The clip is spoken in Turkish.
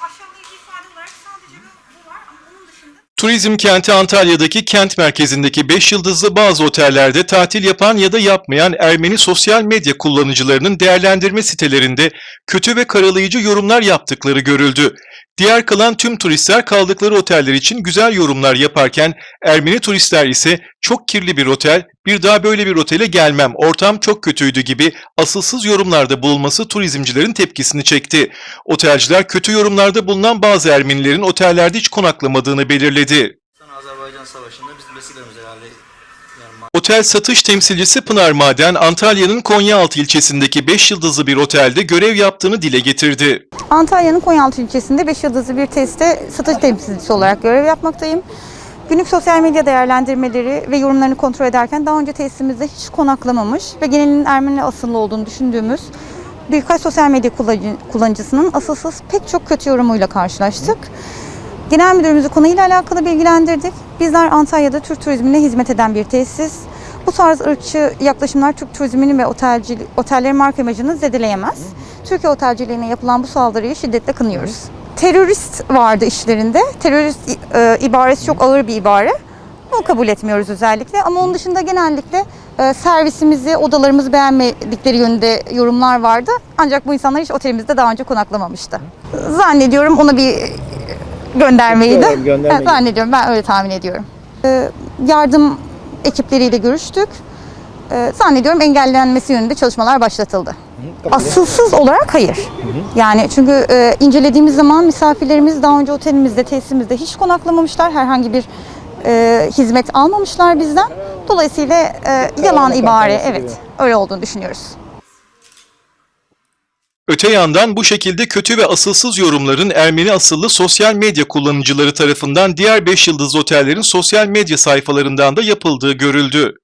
aşağılayıcı ifade olarak sadece bu var ama onun dışında Turizm kenti Antalya'daki kent merkezindeki 5 yıldızlı bazı otellerde tatil yapan ya da yapmayan Ermeni sosyal medya kullanıcılarının değerlendirme sitelerinde kötü ve karalayıcı yorumlar yaptıkları görüldü. Diğer kalan tüm turistler kaldıkları oteller için güzel yorumlar yaparken Ermeni turistler ise çok kirli bir otel, bir daha böyle bir otele gelmem, ortam çok kötüydü gibi asılsız yorumlarda bulunması turizmcilerin tepkisini çekti. Otelciler kötü yorumlarda bulunan bazı Ermenilerin otellerde hiç konaklamadığını belirledi. Azerbaycan Savaşı'nda biz vesilemiş herhalde. Otel satış temsilcisi Pınar Maden, Antalya'nın Konyaaltı ilçesindeki 5 yıldızlı bir otelde görev yaptığını dile getirdi. Antalya'nın Konyaaltı ilçesinde 5 yıldızlı bir tesiste satış temsilcisi olarak görev yapmaktayım. Günlük sosyal medya değerlendirmeleri ve yorumlarını kontrol ederken daha önce tesisimizde hiç konaklamamış ve genelinin Ermeni asıllı olduğunu düşündüğümüz birkaç sosyal medya kullanıcı- kullanıcısının asılsız pek çok kötü yorumuyla karşılaştık. Genel müdürümüzü konuyla alakalı bilgilendirdik. Bizler Antalya'da Türk turizmine hizmet eden bir tesis. Bu tarz ırkçı yaklaşımlar Türk turizmini ve otelci, otellerin marka imajını zedeleyemez. Türkiye otelciliğine yapılan bu saldırıyı şiddetle kınıyoruz. Terörist vardı işlerinde. Terörist e, ibaresi çok ağır bir ibare. Bunu kabul etmiyoruz özellikle ama onun dışında genellikle e, servisimizi, odalarımızı beğenmedikleri yönünde yorumlar vardı. Ancak bu insanlar hiç otelimizde daha önce konaklamamıştı. Zannediyorum ona bir göndermeydi. Zannediyorum ben öyle tahmin ediyorum. E, yardım ekipleriyle görüştük. E, zannediyorum engellenmesi yönünde çalışmalar başlatıldı. Asılsız olarak hayır. Yani çünkü e, incelediğimiz zaman misafirlerimiz daha önce otelimizde, tesisimizde hiç konaklamamışlar. Herhangi bir e, hizmet almamışlar bizden. Dolayısıyla e, yalan ibare, evet öyle olduğunu düşünüyoruz. Öte yandan bu şekilde kötü ve asılsız yorumların Ermeni asıllı sosyal medya kullanıcıları tarafından diğer 5 yıldızlı otellerin sosyal medya sayfalarından da yapıldığı görüldü.